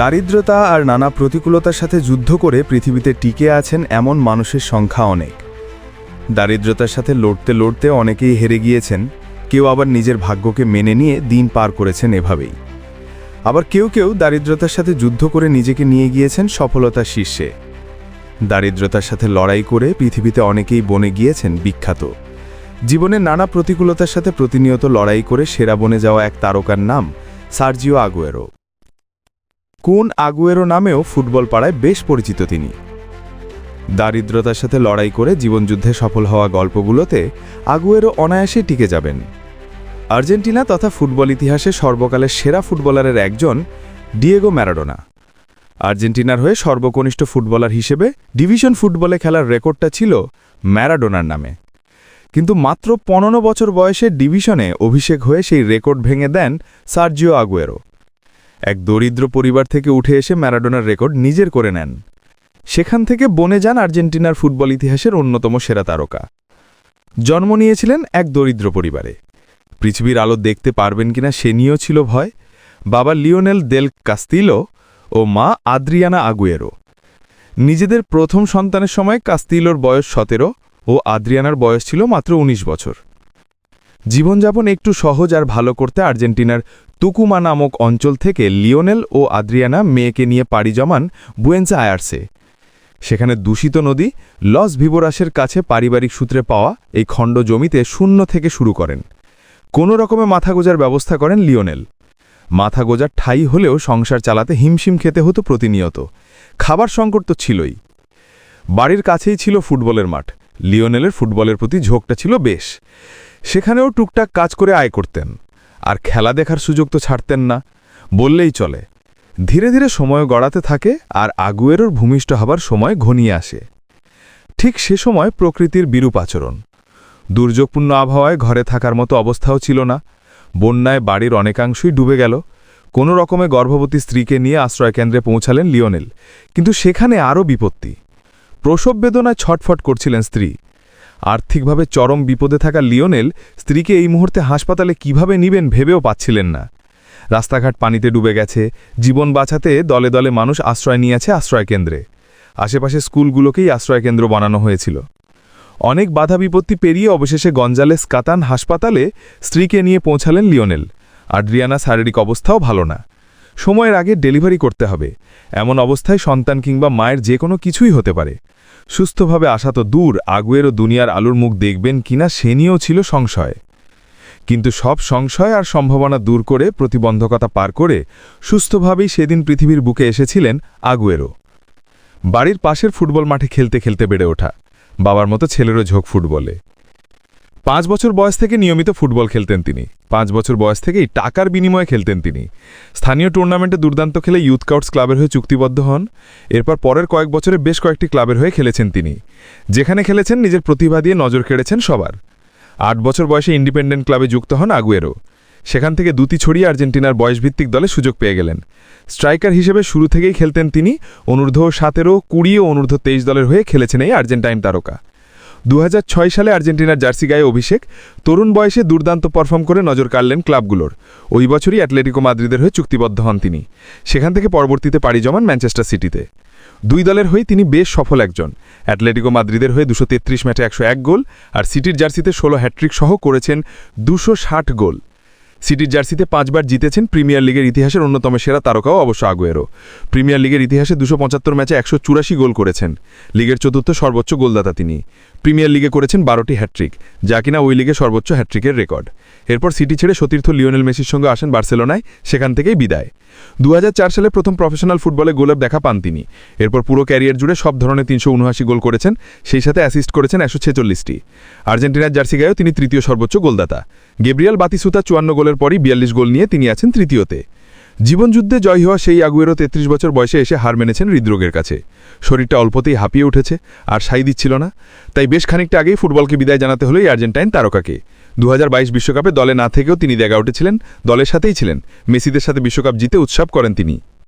দারিদ্রতা আর নানা প্রতিকূলতার সাথে যুদ্ধ করে পৃথিবীতে টিকে আছেন এমন মানুষের সংখ্যা অনেক। দারিদ্রতার সাথে লড়তে লড়তে অনেকেই হেরে গিয়েছেন, কেউ আবার নিজের ভাগ্যকে মেনে নিয়ে দিন পার করেছেন এভাবেই। আবার কেউ কেউ দারিদ্রতার সাথে যুদ্ধ করে নিজেকে নিয়ে গিয়েছেন সফলতার শীর্ষে। দারিদ্রতার সাথে লড়াই করে পৃথিবীতে অনেকেই বনে গিয়েছেন বিখ্যাত। জীবনের নানা প্রতিকূলতার সাথে প্রতিনিয়ত লড়াই করে সেরা বনে যাওয়া এক তারকার নাম সার্জিও আগুয়েরো। কোন আগুয়েরো নামেও ফুটবল পাড়ায় বেশ পরিচিত তিনি। দারিদ্রতার সাথে লড়াই করে জীবনযুদ্ধে সফল হওয়া গল্পগুলোতে আগুয়েরো অনায়াসে টিকে যাবেন। আর্জেন্টিনা তথা ফুটবল ইতিহাসে সর্বকালের সেরা ফুটবলারের একজন ডিয়েগো ম্যারাডোনা। আর্জেন্টিনার হয়ে সর্বকনিষ্ঠ ফুটবলার হিসেবে ডিভিশন ফুটবলে খেলার রেকর্ডটা ছিল ম্যারাডোনার নামে। কিন্তু মাত্র পনেরো বছর বয়সে ডিভিশনে অভিষেক হয়ে সেই রেকর্ড ভেঙে দেন সার্জিও আগুয়েরো। এক দরিদ্র পরিবার থেকে উঠে এসে ম্যারাডোনার রেকর্ড নিজের করে নেন। সেখান থেকে বনে যান আর্জেন্টিনার ফুটবল ইতিহাসের অন্যতম সেরা তারকা। জন্ম নিয়েছিলেন এক দরিদ্র পরিবারে। পৃথিবীর আলো দেখতে পারবেন কিনা সে নিয়েও ছিল ভয়। বাবা লিওনেল দেল কাস্তিলো ও মা আদ্রিয়ানা আগুয়েরো। নিজেদের প্রথম সন্তানের সময় কাস্তিলোর বয়স সতেরো ও আদ্রিয়ানার বয়স ছিল মাত্র ১৯ বছর। জীবনযাপন একটু সহজ আর ভালো করতে আর্জেন্টিনার তুকুমা নামক অঞ্চল থেকে লিওনেল ও আদ্রিয়ানা মেয়েকে নিয়ে পাড়ি জমান বুয়েন্সা আয়ার্সে। সেখানে দূষিত নদী, লস ভিবোরাসের কাছে পারিবারিক সূত্রে পাওয়া এই খণ্ড জমিতে শূন্য থেকে শুরু করেন। কোনো রকমে মাথা গোজার ব্যবস্থা করেন লিওনেল। মাথা গোজার ঠাই হলেও সংসার চালাতে হিমশিম খেতে হতো প্রতিনিয়ত। খাবার সংকট তো ছিলই। বাড়ির কাছেই ছিল ফুটবলের মাঠ। লিওনেলের ফুটবলের প্রতি ঝোঁকটা ছিল বেশ। সেখানেও টুকটাক কাজ করে আয় করতেন। আর খেলা দেখার সুযোগ তো ছাড়তেন না। বললেই চলে, ধীরে ধীরে সময় গড়াতে থাকে আর আগুয়েরোর ভূমিষ্ঠ হবার সময় ঘনিয়ে আসে। ঠিক সে সময় প্রকৃতির বিরূপ আচরণ। দুর্যোগপূর্ণ আবহাওয়ায় ঘরে থাকার মতো অবস্থাও ছিল না। বন্যায় বাড়ির অনেকাংশই ডুবে গেল। কোনো রকমে গর্ভবতী স্ত্রীকে নিয়ে আশ্রয়কেন্দ্রে পৌঁছালেন লিওনেল, কিন্তু সেখানে আরও বিপত্তি। প্রসব বেদনায় ছটফট করছিলেন স্ত্রী। আর্থিকভাবে চরম বিপদে থাকা লিওনেল স্ত্রীকে এই মুহূর্তে হাসপাতালে কীভাবে নিবেন ভেবেও পাচ্ছিলেন না। রাস্তাঘাট পানিতে ডুবে গেছে, জীবন বাঁচাতে দলে দলে মানুষ আশ্রয় নিয়েছে আশ্রয়কেন্দ্রে আশেপাশে স্কুলগুলোকেই আশ্রয়কেন্দ্র বানানো হয়েছিল। অনেক বাধা বিপত্তি পেরিয়ে অবশেষে গঞ্জালেস কাতান হাসপাতালে স্ত্রীকে নিয়ে পৌঁছালেন লিওনেল। আড্রিয়ানা শারীরিক অবস্থাও ভালো না। সময়ের আগে ডেলিভারি করতে হবে। এমন অবস্থায় সন্তান কিংবা মায়ের যে কোনো কিছুই হতে পারে। সুস্থভাবে আসা তো দূর, আগুয়েরও দুনিয়ার আলুর মুখ দেখবেন কিনা সে নিয়েও ছিল সংশয়। কিন্তু সব সংশয় আর সম্ভাবনা দূর করে, প্রতিবন্ধকতা পার করে, সুস্থভাবেই সেদিন পৃথিবীর বুকে এসেছিলেন আগুয়েরও। বাড়ির পাশের ফুটবল মাঠে খেলতে খেলতে বেড়ে ওঠা। বাবার মতো ছেলেরও ঝোঁক ফুটবলে। পাঁচ বছর বয়স থেকে নিয়মিত ফুটবল খেলতেন তিনি। পাঁচ বছর বয়স থেকেই টাকার বিনিময়ে খেলতেন তিনি। স্থানীয় টুর্নামেন্টে দুর্দান্ত খেলে ইউথ কাউটস ক্লাবের হয়ে চুক্তিবদ্ধ হন। এরপর পরের কয়েক বছরে বেশ কয়েকটি ক্লাবের হয়ে খেলেছেন তিনি। যেখানে খেলেছেন, নিজের প্রতিভা দিয়ে নজর কেড়েছেন সবার। আট বছর বয়সে ইন্ডিপেন্ডেন্ট ক্লাবে যুক্ত হন আগুয়েরো। সেখান থেকে দুটি ছড়িয়ে আর্জেন্টিনার বয়সভিত্তিক দলে সুযোগ পেয়ে গেলেন। স্ট্রাইকার হিসেবে শুরু থেকেই খেলতেন তিনি। অনূর্ধ্ব সতেরো, কুড়ি ও অনূর্ধ্ব তেইশ দলের হয়ে খেলেছেন এই আর্জেন্টাইন তারকা। দু হাজার ছয় সালে আর্জেন্টিনার জার্সি গায়ে অভিষেক, তরুণ বয়সে দুর্দান্ত পারফর্ম করে নজর কাড়লেন ক্লাবগুলোর। ওই বছরই অ্যাটলেটিকো মাদ্রিদের হয়ে চুক্তিবদ্ধ হন তিনি। সেখান থেকে পরবর্তীতে পাড়ি জমান ম্যানচেস্টার সিটিতে। দুই দলের হয়ে তিনি বেশ সফল একজন। অ্যাটলেটিকো মাদ্রিদের হয়ে দুশো তেত্রিশ ম্যাচে একশো এক গোল আর সিটির জার্সিতে ষোলো হ্যাট্রিক সহ করেছেন দুশো ষাট গোল। সিটির জার্সিতে পাঁচবার জিতেছেন প্রিমিয়ার লিগের ইতিহাসের অন্যতম সেরা তারকাও অবশ্য আগুয়েরো। প্রিমিয়ার লিগের ইতিহাসে দুশো পঁচাত্তর ম্যাচে একশো চুরাশি গোল করেছেন। লিগের চতুর্থ সর্বোচ্চ গোলদাতা তিনি। প্রিমিয়ার লিগে করেছেন বারোটি হ্যাট্রিক যা কিনা ওই লিগে সর্বোচ্চ হ্যাট্রিকের রেকর্ড। এরপর সিটি ছেড়ে সতীর্থ লিওনেল মেসির সঙ্গে আসেন বার্সেলোনায়, সেখান থেকেই বিদায়। দু হাজার চার সালে প্রথম প্রফেশনাল ফুটবলে গোলের দেখা পান তিনি। এরপর পুরো ক্যারিয়ার জুড়ে সব ধরনের তিনশো উনআশি গোল করেছেন, সেই সাথে অ্যাসিস্ট করেছেন একশো ছেচল্লিশটি। আর্জেন্টিনার জার্সি গায়েও তিনি তৃতীয় সর্বোচ্চ গোলদাতা। গেব্রিয়াল বাতিসুতা চুয়ান্ন গোলের পরই বিয়াল্লিশ গোল নিয়ে তিনি আছেন তৃতীয়তে। জীবনযুদ্ধে জয় হওয়া সেই আগুয়েরও তেত্রিশ বছর বয়সে এসে হার মেনেছেন হৃদরোগের কাছে। শরীরটা অল্পতেই হাঁপিয়ে উঠেছে, আর সাই দিচ্ছিল না। তাই বেশ খানিকটা আগেই ফুটবলকে বিদায় জানাতে হলো আর্জেন্টাইন তারকাকে। দু বিশ্বকাপে দলে না থেকেও তিনি দেগা উঠেছিলেন, দলের সাথেই ছিলেন। মেসিদের সাথে বিশ্বকাপ জিতে উৎসব করেন তিনি।